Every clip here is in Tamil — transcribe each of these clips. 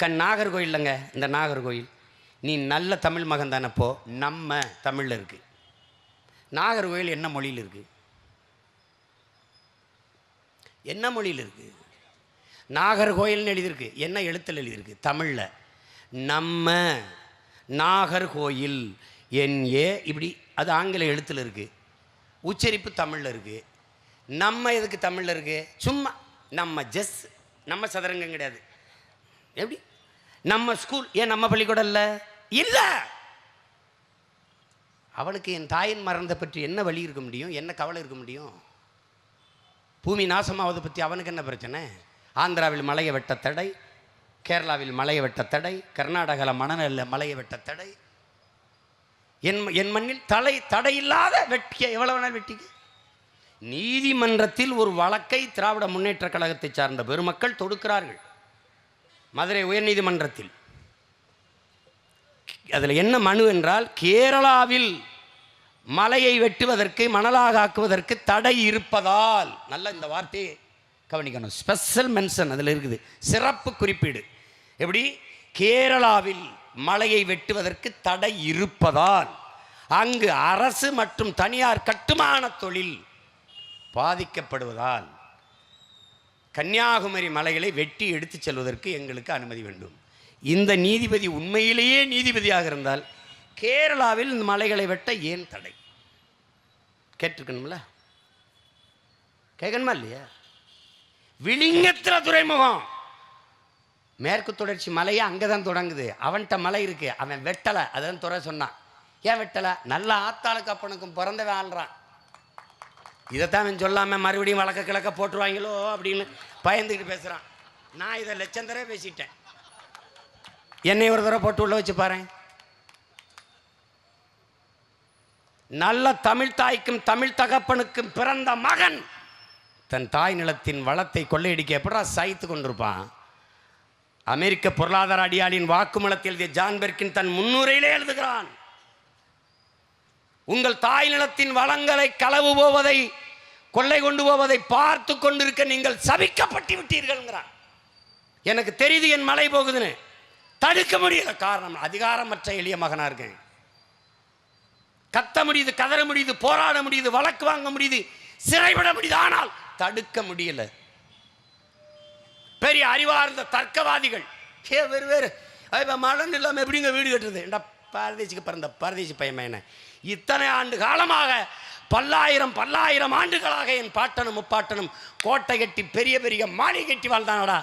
கண் நாகர்கோயில்லங்க இந்த நாகர்கோயில். நீ நல்ல தமிழ் மகன் தானப்போ நம்ம தமிழில் இருக்கு. நாகர்கோயில் என்ன மொழியில் இருக்குது என்ன மொழியில் இருக்குது நாகர்கோயில்னு எழுதியிருக்கு. என்ன எழுத்தில் எழுதியிருக்கு? தமிழில். நம்ம நாகர்கோயில் என் ஏ இப்படி அது ஆங்கில எழுத்தில் இருக்குது உச்சரிப்பு தமிழில் இருக்குது நம்ம எதுக்கு தமிழில் இருக்குது சும்மா நம்ம ஜஸ் நம்ம சதுரங்கம் கிடையாது. எப்படி? நம்ம ஸ்கூல் ஏன் நம்ம பள்ளிக்கூடம் இல்லை? இல்லை! அவளுக்கு என் தாயின் மறந்த பற்றி என்ன வழி இருக்க முடியும்? என்ன கவலை இருக்க முடியும்? பூமி நாசமாவதை பற்றி அவனுக்கு என்ன பிரச்சனை? ஆந்திராவில் மலையை வெட்ட தடை கேரளாவில் மலையை வெட்ட தடை கர்நாடகாவில் மணநெல்ல மலையை வெட்ட தடை. என் என் மண்ணில் தலை தடையில்லாத வெட்டிய எவ்வளவு நாள் வெட்டிக்கு. நீதிமன்றத்தில் ஒரு வழக்கை திராவிட முன்னேற்ற கழகத்தை சார்ந்த பெருமக்கள் தொடுக்கிறார்கள். மதுரை உயர்நீதிமன்றத்தில். அதில் என்ன மனு என்றால் கேரளாவில் மலையை வெட்டுவதற்கு மணலாக ஆக்குவதற்கு தடை இருப்பதால் நல்ல இந்த வார்த்தையை கவனிக்கணும். ஸ்பெஷல் மென்ஷன் அதில் இருக்குது. சிறப்பு குறிப்பீடு. எப்படி? கேரளாவில் மலையை வெட்டுவதற்கு தடை இருப்பதால் அங்கு அரசு மற்றும் தனியார் கட்டுமான தொழில் பாதிக்கப்படுவதால் கன்னியாகுமரி மலைகளை வெட்டி எடுத்துச் செல்வதற்கு எங்களுக்கு அனுமதி வேண்டும். இந்த நீதிபதி உண்மையிலேயே நீதிபதியாக இருந்தால் கேரளாவில் இந்த மலைகளை வெட்ட ஏன் தடை? கேட்டிருக்கணும்ல? கேட்கணுமா இல்லையா? விழிங்கத்தில் துறைமுகம். மேற்கு தொடர்ச்சி மலையே அங்கே தான் தொடங்குது. அவன்கிட்ட மலை இருக்கு. அவன் வெட்டலை. அதான் துறை சொன்னான். ஏன் வெட்டலை? நல்ல ஆத்தாளுக்கு அப்பனுக்கும் பிறந்தவன் ஆள்றான். இதைத்தான் அவன் சொல்லாமல் மறுபடியும் வழக்க கிழக்க போட்டுருவாங்களோ அப்படின்னு பயந்துக்கிட்டு பேசுகிறான் நான் இதை லட்சம் தடவை பேசிட்டேன். என்னை ஒரு தடவை போட்டு உள்ள வச்சு பாரு நல்ல தமிழ் தாய்க்கும் தமிழ் தகப்பனுக்கும் பிறந்த மகன் தன் தாய் நிலத்தின் வளத்தை கொள்ளையடிக்க எப்படா சாய்த்து கொண்டிருப்பான்? அமெரிக்க பொருளாதார அடியாளின் வாக்குமூலத்தில் எழுதிய ஜான்பெர்கின் தன் முன்னுரையிலே எழுதுகிறான். உங்கள் தாய் நிலத்தின் வளங்களை களவு போவதை கொள்ளை கொண்டு போவதை பார்த்து கொண்டிருக்க நீங்கள் சபிக்கப்பட்டு விட்டீர்கள்ங்கிறான் எனக்கு தெரியுது என் மலை போகுதுன்னு. தடுக்க முடியல காரணம் அதிகாரமற்ற எளிய மகனாக இருக்கேன் கத்த முடியுது கதற முடியுது போராட முடியுது வழக்கு வாங்க முடியுது சிறைவிட முடியுது ஆனால் தடுக்க முடியல. பெரிய அறிவார்ந்த தர்க்கவாதிகள் ஏ வேறு வேறு. இப்போ மழை இல்லாமல் எப்படிங்க வீடு கட்டுறது? ஏண்டா பாரதேசிக்கு பிறந்த பாரதேசி பையன் என்ன? இத்தனை ஆண்டு காலமாக பல்லாயிரம் பல்லாயிரம் ஆண்டுகளாக என் பாட்டனும் முப்பாட்டனும் கோட்டை கட்டி பெரிய பெரிய மாளிகை கட்டி வாழ்ந்தானடா.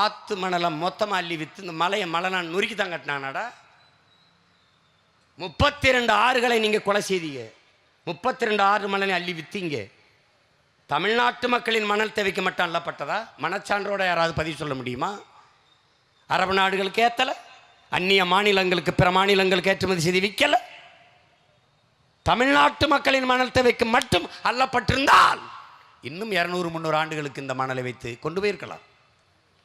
ஆத்து மணலை மொத்தமாக அள்ளி விற்று இந்த மலையை மலை நான் தான் கட்டினானடா. முப்பத்தி ரெண்டு ஆறுகளை நீங்கள் கொலை செய்தீங்க. முப்பத்தி ரெண்டு ஆறு மலனை அள்ளி விற்றீங்க தமிழ்நாட்டு மக்களின் மணல் தேவைக்கு மட்டும் அல்லப்பட்டதா மனச்சான்றோட யாராவது பதிவு சொல்ல முடியுமா? அரபு நாடுகளுக்கு ஏற்றலை அந்நிய மாநிலங்களுக்கு பிற மாநிலங்களுக்கு ஏற்றுமதி செய்து விற்கலை. தமிழ்நாட்டு மக்களின் மணல் தேவைக்கு மட்டும் அல்லப்பட்டிருந்தால் இன்னும் இரநூறு முந்நூறு ஆண்டுகளுக்கு இந்த மணலை வைத்து கொண்டு போயிருக்கலாம்.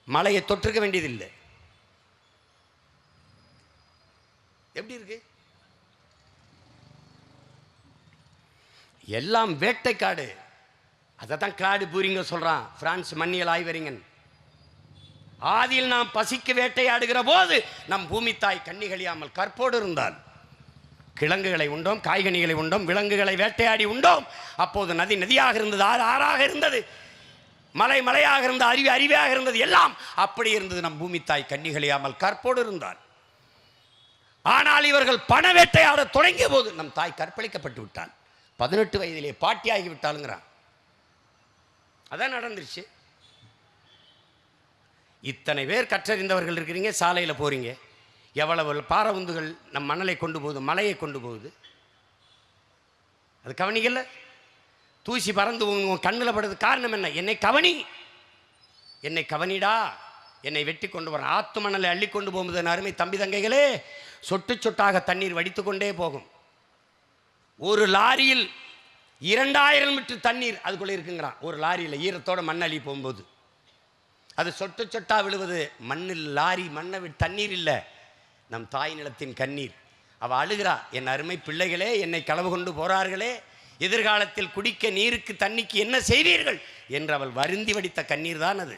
மலையை தொற்றுக்க வேண்டியதில்லை. எப்படி இருக்கு? எல்லாம் வேட்டைக்காடு. அதை தான் காடு பூரிங்க சொல்கிறான் பிரான்ஸ் மன்னியல் ஆய்வறிஞன். ஆதியில் நாம் பசிக்கு வேட்டையாடுகிற போது நம் பூமி தாய் கண்ணிகளியாமல் கற்போடு இருந்தால் கிழங்குகளை உண்டோம் காய்கனிகளை உண்டோம் விலங்குகளை வேட்டையாடி உண்டோம். அப்போது நதி நதியாக இருந்தது ஆறு ஆறாக இருந்தது. மலை மலையாக இருந்த அருவி அருவியாக இருந்தது எல்லாம். அப்படி இருந்தது நம் பூமி தாய் கன்னிகளையாமல் கற்போடு இருந்தார் ஆனால் இவர்கள் பண வேட்டையாட தொடங்கிய போது நம் தாய் கற்பழிக்கப்பட்டு விட்டான். பதினெட்டு வயதிலே பாட்டியாகி விட்டாளுங்கிறான். அதான் நடந்துருச்சு. இத்தனை பேர் கற்றறிந்தவர்கள் இருக்கிறீங்க சாலையில் போகிறீங்க எவ்வளவு பாரவுந்துகள் நம் மணலை கொண்டு போகுது மலையை கொண்டு போகுது. அது கவனிக்கல? தூசி பறந்து உன் கண்ணில் படுறது காரணம் என்ன? என்னை கவனி. என்னை கவனிடா. என்னை வெட்டி கொண்டு வர. ஆத்து மணலை அள்ளி கொண்டு போகும்போது அருமை தம்பி தங்கைகளே சொட்டு சொட்டாக தண்ணீர் வடித்து கொண்டே போகும். ஒரு லாரியில் இரண்டாயிரம் லிட்டர் தண்ணீர் அதுக்குள்ளே இருக்குங்கிறான். ஒரு லாரியில் ஈரத்தோட மண் அள்ளி போகும்போது. அது சொட்டு சொட்டா விழுவது மண்ணில் லாரி மண்ணை விட்டு தண்ணீர் இல்லை. நம் தாய் நிலத்தின் கண்ணீர். அவள் அழுகிறா என் அருமை பிள்ளைகளே என்னை களவு கொண்டு போறார்களே. எதிர்காலத்தில் குடிக்க நீருக்கு தண்ணிக்கு என்ன செய்வீர்கள்? என்று அவள் வருந்தி வடித்த கண்ணீர் தான் அது.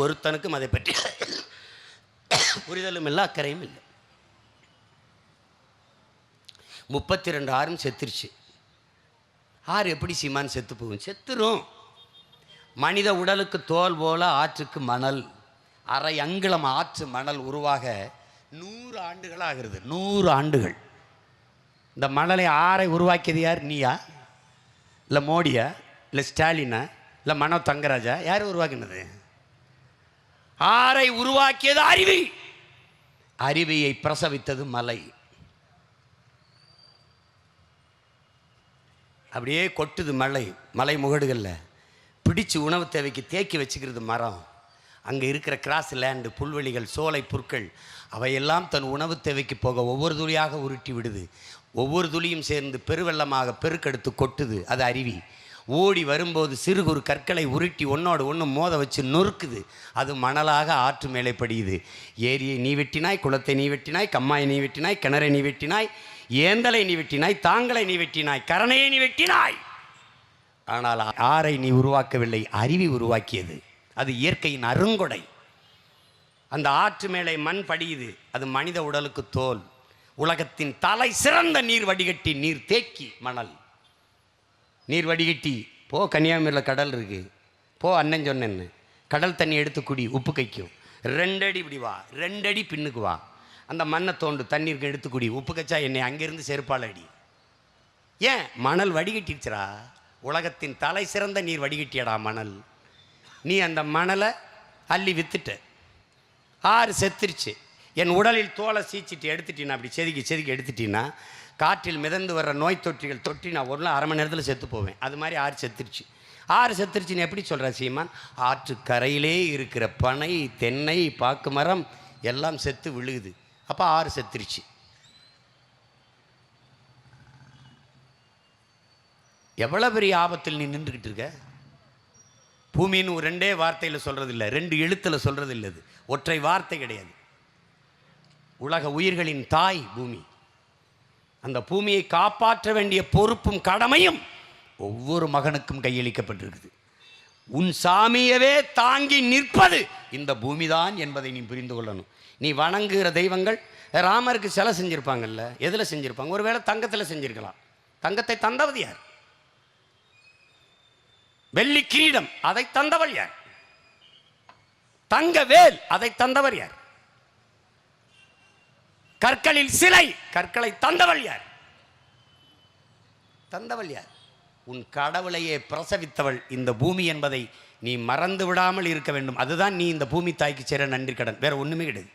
ஒருத்தனுக்கும் அதை பற்றி புரிதலும் இல்லை அக்கறையும் இல்லை. முப்பத்தி ரெண்டு ஆறும் செத்துருச்சு. ஆறு எப்படி சீமான் செத்து போகும்? செத்துரும். மனித உடலுக்கு தோல் போல ஆற்றுக்கு மணல். அரை அங்குலம் ஆற்று மணல் உருவாக நூறு ஆண்டுகள் ஆகிறது நூறு ஆண்டுகள். இந்த மணலை ஆறை உருவாக்கியது யார்? நீயா? இல்லை மோடியா? இல்லை ஸ்டாலினா? இல்லை மனோ தங்கராஜா? யார் உருவாக்கினது? ஆறை உருவாக்கியது அருவி அருவியை பிரசவித்தது மலை. அப்படியே கொட்டுது மலை. மலை முகடுகளில். பிடிச்சு உணவு தேவைக்கு தேக்கி வச்சுக்கிறது மரம். அங்கே இருக்கிற கிராஸ் லேண்டு புல்வெளிகள் சோலை புற்கள் அவையெல்லாம் தன் உணவு தேவைக்கு போக ஒவ்வொரு துளியாக உருட்டி விடுது. ஒவ்வொரு துளியும் சேர்ந்து பெருவெள்ளமாக பெருக்கெடுத்து கொட்டுது. அது அருவி. ஓடி வரும்போது சிறு குறு கற்களை உருட்டி ஒன்னோடு ஒன்று மோத வச்சு நொறுக்குது. அது மணலாக ஆற்று மேலே படியுது. ஏரியை நீ வெட்டினாய் குளத்தை நீ வெட்டினாய் கம்மாயை நீ வெட்டினாய் கிணறை நீ வெட்டினாய் ஏந்தலை நீ வெட்டினாய் தாங்களை நீ வெட்டினாய் கரணையை நீ வெட்டினாய். ஆனால் ஆறை நீ உருவாக்கவில்லை அருவி உருவாக்கியது. அது இயற்கையின் அருங்கொடை. அந்த ஆற்று மேலே மண் படியுது அது மனித உடலுக்கு தோல். உலகத்தின் தலை சிறந்த நீர் வடிகட்டி நீர் தேக்கி மணல். நீர் வடிகட்டி போ கன்னியாகுமரியில் கடல் இருக்குது போ அண்ணன் சொன்னேன்னு கடல் தண்ணி எடுத்து குடி உப்பு கைக்கும் ரெண்டடி இப்படி வா ரெண்டடி பின்னுக்கு வா. அந்த மண்ணை தோண்டு தண்ணீருக்கு எடுத்து குடி உப்பு கச்சா என்னை அங்கேருந்து செருப்பால் அடி ஏன்? மணல் வடிகட்டிடுச்சுரா உலகத்தின் தலை சிறந்த நீர் வடிகட்டியடா மணல். நீ அந்த மணலை அள்ளி வித்துட்ட. ஆறு செத்துருச்சு. என் உடலில் தோலை சீச்சிட்டு எடுத்துட்டீன்னா அப்படி செதுக்கி செதுக்கி எடுத்துட்டீன்னா காற்றில் மிதந்து வர்ற நோய் தொற்றிகள் தொற்றி நான் ஒரு நாள் அரை மணி நேரத்தில் செத்து போவேன். அது மாதிரி ஆறு செத்துருச்சு. ஆறு செத்துருச்சுன்னு எப்படி சொல்கிற சீமான்? ஆற்றுக்கரையிலே இருக்கிற பனை தென்னை பாக்கு மரம் எல்லாம் செத்து விழுகுது. அப்போ ஆறு செத்துருச்சு. எவ்வளோ பெரிய ஆபத்தில் நீ நின்றுக்கிட்டு இருக்க? பூமின்னு ஒரு ரெண்டே வார்த்தையில் சொல்கிறது இல்லை ரெண்டு எழுத்தில் சொல்கிறது இல்லை அது. ஒற்றை வார்த்தை கிடையாது. உலக உயிர்களின் தாய் பூமி. அந்த பூமியை காப்பாற்ற வேண்டிய பொறுப்பும் கடமையும் ஒவ்வொரு மகனுக்கும் கையளிக்கப்பட்டிருக்குது. உன் சாமியவே தாங்கி நிற்பது இந்த பூமிதான் என்பதை நீ புரிந்து கொள்ளணும். நீ வணங்குகிற தெய்வங்கள் ராமருக்கு சிலை செஞ்சுருப்பாங்கல்ல எதில் செஞ்சுருப்பாங்க? ஒருவேளை தங்கத்தில் செஞ்சுருக்கலாம். தங்கத்தை தந்தவது யார்? வெள்ளி கிரீடம் அதை தந்தவள் யார்? தங்க வேல் அதை தந்தவர் யார்? கற்களில் சிலை கற்களை தந்தவள் யார்? தந்தவள் யார்? உன் கடவுளையே பிரசவித்தவள் இந்த பூமி என்பதை நீ மறந்து விடாமல் இருக்க வேண்டும். அதுதான் நீ இந்த பூமி தாய்க்கு சேர நன்றி கடன். வேற ஒண்ணுமே கிடையாது.